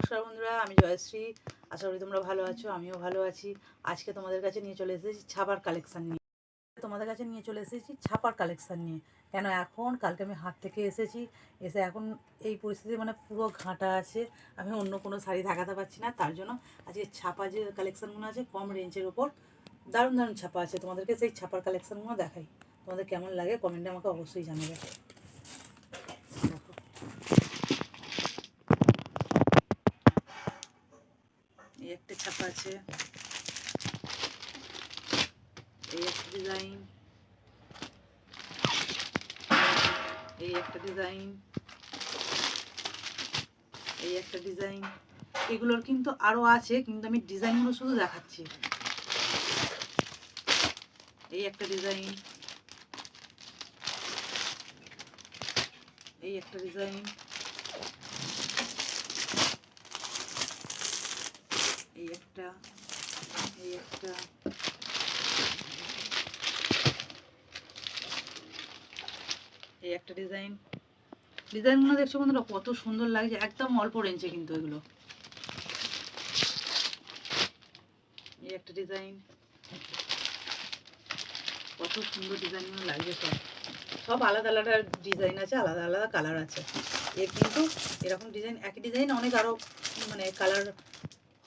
নমস্কার বন্ধুরা, আমি জয়শ্রী। আশা করি তোমরা ভালো আছো, আমিও ভালো আছি। আজকে তোমাদের কাছে নিয়ে চলে এসেছি ছাপার কালেকশান নিয়ে। তোমাদের কাছে নিয়ে চলে এসেছি ছাপার কালেকশান নিয়ে। কেন এখন? কালকে আমি হাট থেকে এসেছি, এসে এখন এই পরিস্থিতি মানে পুরো ঘাঁটা আছে। আমি অন্য কোনো শাড়ি দেখাতে পারছি না, তার জন্য আজকে ছাপা যে কালেকশানগুলো আছে, কম রেঞ্জের ওপর দারুণ দারুণ ছাপা আছে। তোমাদেরকে সেই ছাপার কালেকশানগুলো দেখাই। তোমাদের কেমন লাগে? কমেন্টে আমাকে অবশ্যই জানাবে দেখো এই একটা ছাপা আছে। এই একটা ডিজাইন এই একটা ডিজাইন এই একটা ডিজাইন এগুলোর কিন্তু আরও আছে, কিন্তু আমি ডিজাইনগুলো শুধু দেখাচ্ছি। এই একটা ডিজাইন এই একটা ডিজাইন এই একটা এই একটা এই একটা ডিজাইন ডিজাইনগুলো দেখছ বন্ধুরা, কত সুন্দর লাগছে। একদম অল্প রেঞ্জে কিন্তু এগুলো। এই একটা ডিজাইন কত সুন্দর ডিজাইনগুলো লাগছে সব। সব আলাদা আলাদা ডিজাইন আছে, আলাদা আলাদা কালার আছে। এর কিন্তু এরকম ডিজাইন একই ডিজাইন অনেক আরও মানে কালার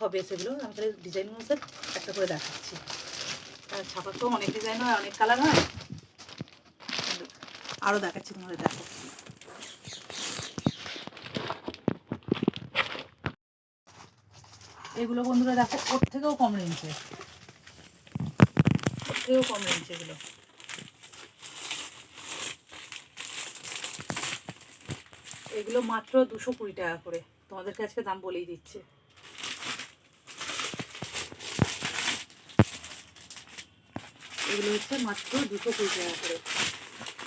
হবে সেগুলো। আমি তাহলে ডিজাইনগুলো স্যার একটা করে দেখাচ্ছি। আর ছাপার তো অনেক ডিজাইন হয়, অনেক কালার হয়। আরও দেখাচ্ছি তোমাদের, দেখো। এগুলো বন্ধুরা দেখো, ওর থেকেও কম রেঞ্জে ওর থেকেও কম রেঞ্জ এগুলো। এগুলো মাত্র দুশো কুড়ি টাকা করে। তোমাদেরকে আজকে দাম বলেই দিচ্ছে। এগুলো হচ্ছে মাত্র দুশো কুড়ি টাকা করে।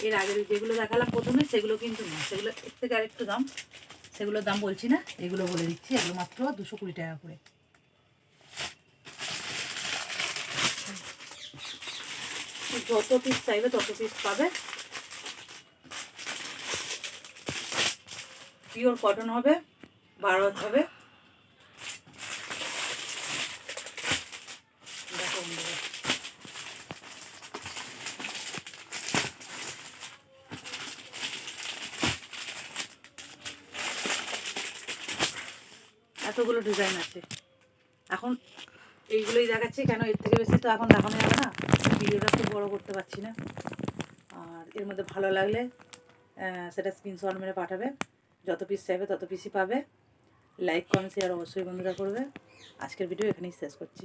এর আগের যেগুলো দেখালাম প্রথমে, সেগুলো কিন্তু না। সেগুলো এর থেকে আরেকটু দাম। সেগুলোর দাম বলছি না, এগুলো বলে দিচ্ছি। এগুলো মাত্র দুশো কুড়ি টাকা করে। যত পিস চাইবে তত পিস পাবে। পিওর কটন হবে, বারো হবে দেখো বন্ধুরা। এতগুলো ডিজাইন আছে। এখন এইগুলোই দেখাচ্ছি, কেন এর থেকে বেশি তো এখন দেখানো যাবে না? ভিডিওটা খুব বড়ো করতে পারছি না। আর এর মধ্যে ভালো লাগলে সেটা স্ক্রিনশট মেরে পাঠাবে। যত পিস চাইবে তত পিসই পাবে। লাইক কমেন্ট শেয়ার অবশ্যই বন্ধুরা করবে। আজকের ভিডিও এখানেই শেষ করছি।